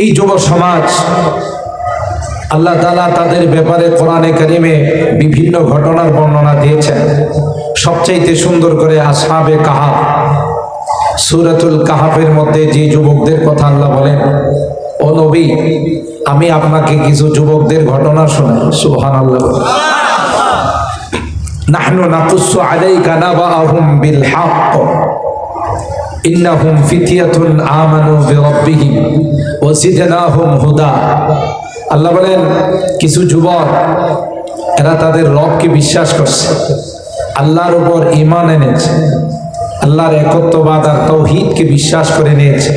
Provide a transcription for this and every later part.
এই যুব সমাজ, আল্লাহ তালা তাদের ব্যাপারে কোরআনে কারিমে বিভিন্ন ঘটনার বর্ণনা দিয়েছেন। সবচাইতে সুন্দর করে আসহাবে কাহাব সুরাতুল কাহাফের মধ্যে যে যুবকদের কথা আল্লাহ বলেন, ও নবী, আমি আপনাকে কিছু যুবকদের ঘটনা শোনাই। সুহান আল্লাহ নাহনু নাকুসু আলাইকা নাবাআহুম বিল হক ইন্নাহুম ফিতিয়াতুন আমানু বিরাব্বিহিম ওয়া জিদনাহুম হুদা। আল্লাহ বলেন, কিছু যুবক, এরা তাদের রবকে বিশ্বাস করছে, আল্লাহর উপর ঈমান এনেছে, আল্লাহর একত্ববাদ আর তৌহিদকে বিশ্বাস করে নিয়েছে,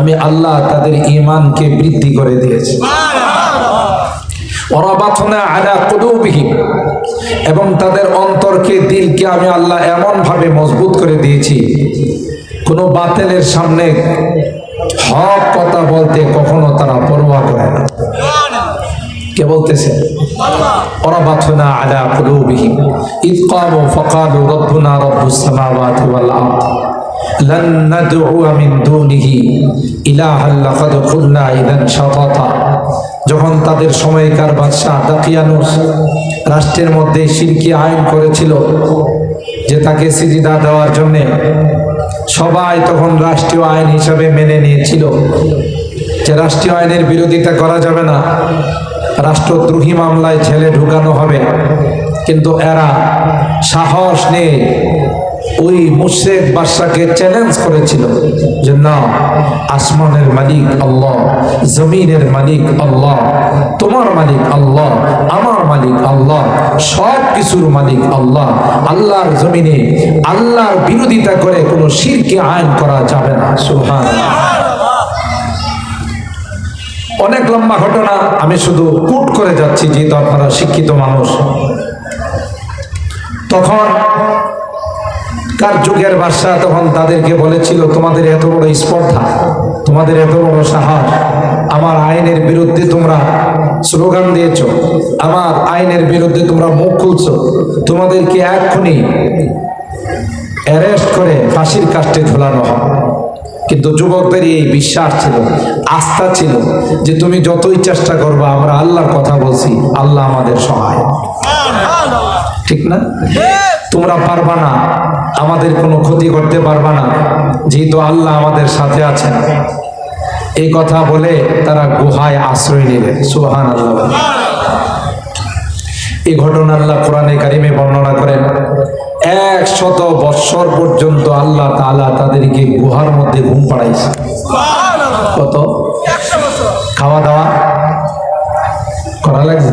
আমি আল্লাহ তাদের ঈমানকে বৃদ্ধি করে দিয়েছি। এবং তাদের অন্তরকে, দিলকে আমি আল্লাহ এমন ভাবে মজবুত করে দিয়েছি কোনো বাতিলের সামনে হক কথা বলতে কখনো তারা পরোয়া করে না কে বলতেছে ওরাবাথনা আলা কুলুবিহিম ইদ কামু ফাকালু রব্বুনা রব্বুস সামাওয়াতি ওয়াল আরদ لن ندعو من دونه إلها لقد قلنا إذا شططا যখন তাদের সময়কার বাদশাহ দাকিয়ানুস রাষ্ট্রের মধ্যে শিরকি আইন করেছিল যে তাকে সিজিদা দেওয়ার জন্যে সবাই তখন রাষ্ট্রীয় আইন হিসাবে মেনে নিয়েছিল। যে রাষ্ট্রীয় আইনের বিরোধিতা করা যাবে না, রাষ্ট্রদ্রোহী মামলায় ছেলে ঢুকানো হবে। কিন্তু এরা সাহস নেই ওই মুশ্রেক বাদশাকে চ্যালেঞ্জ করেছিল যে না, আসমানের মালিক আল্লাহ, জমিনের মালিক আল্লাহ, তোমার মালিক আল্লাহ, আমার মালিক আল্লাহ সব কিছুর মালিক আল্লাহ, আল্লাহর জমিনে আল্লাহর বিরোধিতা করে কোনো শিরকে আইন করা যাবে না। সুহান অনেক লম্বা ঘটনা, আমি শুধু কুট করে যাচ্ছি, যেহেতু আপনারা শিক্ষিত মানুষ। তখন কার যুগের বাদশাহ তখন তাদেরকে বলেছিল, তোমাদের এত বড় স্পর্ধা, তোমাদের এত বড় সাহস, আমার আইনের বিরুদ্ধে তোমরা স্লোগান দিয়েছ, আমার আইনের বিরুদ্ধে তোমরা মুখ খুলছ, তোমাদেরকে এক্ষুনি অ্যারেস্ট করে ফাঁসির কাস্টে ঝোলানো হয় কিন্তু যুবকদের এই বিশ্বাস ছিল, আস্থা ছিল যে তুমি যতই চেষ্টা করবে, আমরা আল্লাহর কথা বলছি, আল্লাহ আমাদের সহায়। ঠিক না? তোমরা পারবা না। আমাদের কোনো ক্ষতি করতে পারবা না। যেহেতু আল্লাহ আমাদের সাথে আছেন। এই কথা বলে তারা গুহায় আশ্রয় নেবে সুহান আল্লাহ এই ঘটনা আল্লাহ কোরআনে কারিমে বর্ণনা করেন এক শত বৎসর পর্যন্ত আল্লাহ তাআলা তাদেরকে গুহার মধ্যে ঘুম পাড়াইছে। কত? খাওয়া দাওয়া করা লাগছে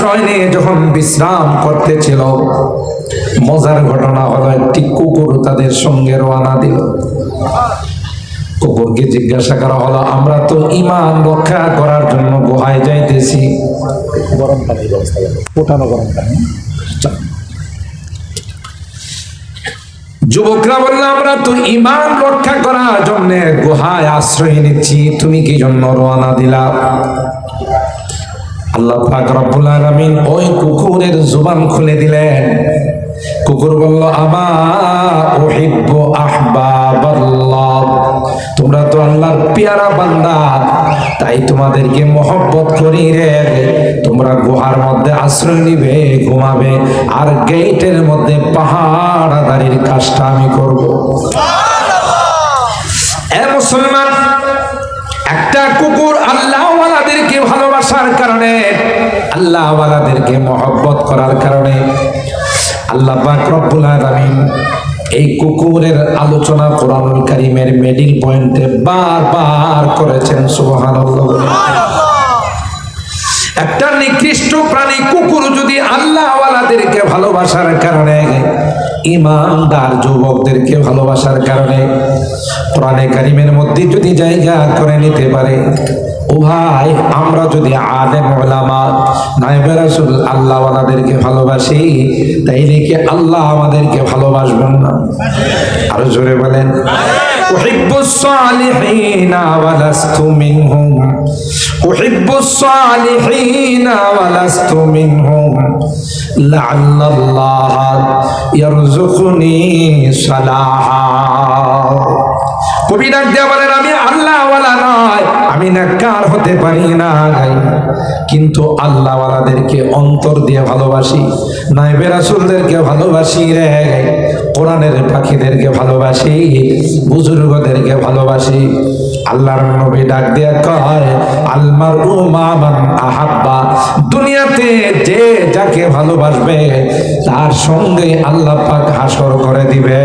আশ্রয় নিয়ে যখন বিশ্রাম করতেছিল মজার ঘটনা হলো একটি কুকুর তাদের সঙ্গে রওনা দিল। কুকুরকে জিজ্ঞাসা করা হলো আমরা তো ইমান রক্ষা করার জন্য গুহায় যাইতেছি। গরম পানির ব্যবস্থা ফোটানো গরম পানি। যুবকরা বলল আমরা তো ইমান রক্ষা করার জন্য গুহায় আশ্রয় নিচ্ছি। তুমি কি জন্য রওনা দিলা? আল্লাহ পাক রব্বুল আলামিন ওই কুকুরের জুবান খুলে দিলেন। কুকুর বলল আমা উহিব্বু আহবাবাল্লাহ। তোমরা তো আল্লাহর পেয়ারা বান্দা তাই তোমাদেরকে মহব্বত করি রে। তোমরা গুহার মধ্যে আশ্রয় নিবে ঘুমাবে আর গেটের মধ্যে পাহাড় পাহাড়াদারির কাজটা আমি করব। এ মুসলমান একটা কুকুর আল্লাহওয়ালাদেরকে ভালোবাসার কারণে আল্লাহ আল্লাহওয়ালাদেরকে মহব্বত করার কারণে আল্লাহ পাক রব্বুল আলামিন এই কুকুরের আলোচনা কোরআনুল কারীমের মিডিল পয়েন্টে বার করেছেন সুবহানাল্লাহ। একটা নিকৃষ্ট প্রাণী কুকুর আল্লাহওয়ালাদেরকে ভালোবাসার কারণে, ইমানদার যুবকদেরকে ভালোবাসার কারণে কোরআনে কারিমের মধ্যে যদি জায়গা করে নিতে পারে, ও ভাই, আমরা যদি আলেম, ওলামা নাইবে রাসূল আল্লাহওয়ালাদেরকে ভালোবাসি, তাইলে কি আল্লাহ আমাদেরকে ভালোবাসবেন না? আরও জোরে বলেন। أحب الصالحين ولست منهم. أحب الصالحين ولست منهم. لعل الله يرزقني صلاحا. কবি ডাক বলেন, আমি আল্লাহওয়ালা নয়, আমি নাকার হতে পারি কিন্তু আল্লাহওয়ালাদেরকে অন্তর দিয়ে ভালোবাসি ভালোবাসি রে, কোরআনের পাখিদেরকে ভালোবাসি, বুজুর্গদেরকে ভালোবাসি। আল্লাহর নবী ডাক দিয়ে কয় আলমার উমামান আহাব্বা, দুনিয়াতে যে যাকে ভালোবাসবে, তার সঙ্গে আল্লাহ পাক হাসর করে দিবে।